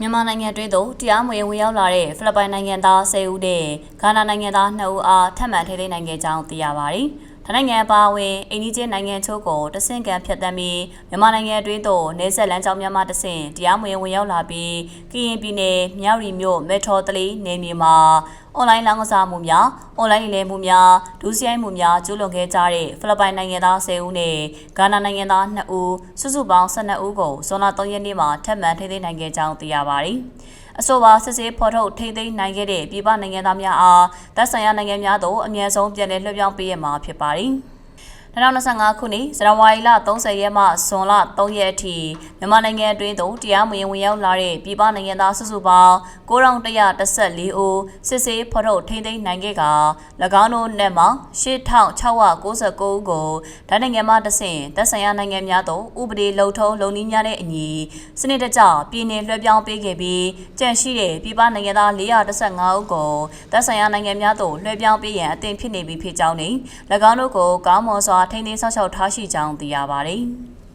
မြန်မာနိုင်ငံတွင်းသို့တရားမဝင်ဝင်ရောက်လာတဲ့ဖိလစ်ပိုင်နိုင်ငံသား10ဦးနဲ့ဂါနာနိုင်ငံသား2ဦးအားထပ်မံထိန်းသိမ်းနိုင်ခဲ့ကြောင်းသိရပါတယ်။ထိုင်းနိုင်ငံအပါအဝင်အိန္ဒိချင်းနိုင်ငံချို့ကိုတဆင့်ကံဖြတ်တမ်းပြီးမြန်မာနိုင်ငံတွင်းသို့နေဆက်လမ်းကြောင်းများမှတဆင့်တရားမဝင်ဝင်ရောက်လာပြီးကရင်ပြည်နယ်မြောက်ရီမြို့မက်ထရိုတလီနယ်မြေမှာ အွန်လိုင်းလောင်းကစားမှုများအွန်လိုင်းလိမ်လည်မှုများဒုစရိုက်မှုများကျူးလွန်ခဲ့ကြတဲ့ဖိလစ်ပိုင်နိုင်ငံသား10ဦးနဲ့ဂါနာနိုင်ငံသား2ဦးစုစုပေါင်း12ဦးကိုဇွန်လ3ရက်နေ့မှာထပ်မံထိန်းသိမ်းနိုင်ခဲ့ကြောင်းသိရပါတယ်။အဆိုပါစစ်ဆေးဖော်ထုတ်ထိန်းသိမ်းနိုင်ခဲ့တဲ့ပြည်ပနိုင်ငံသားများအားသက်ဆိုင်ရာနိုင်ငံများသို့အမြဲဆုံးပြန်လည်လွှဲပြောင်းပေးရမှာဖြစ်ပါတယ်။ 2025ခုနှစ်ဇန်နဝါရီလ30ရက်မှဇွန်လ3ရက်အထိမြန်မာနိုင်ငံအတွင်းသို့တရားမဝင်ဝင်ရောက်လာတဲ့ပြည်ပနိုင်ငံသားစုစုပေါင်း9114ဦးစစ်ဆေးဖော်ထုတ်ထိန်းသိမ်းနိုင်ခဲ့က၎င်းတို့နဲ့မှ8699ဦးကိုဒဏ်နိုင်ငံမှတဆင့်သက်ဆိုင်ရာနိုင်ငံများသို့ဥပဒေလုံထုံးလုံနည်းများနဲ့အညီစနစ်တကျပြည်내လွှဲပြောင်းပေးခဲ့ပြီးကြန့်ရှိတဲ့ပြည်ပနိုင်ငံသား415ဦးကိုသက်ဆိုင်ရာနိုင်ငံများသို့လွှဲပြောင်းပေးရန်အသင့်ဖြစ်နေပြီဖြစ်ကြောင်းနှင့်၎င်းတို့ကိုကောင်းမွန်စွာထိန်းသိမ်းဆောက်ရှောက်ထားရှိကြောင်းသိရပါသည်။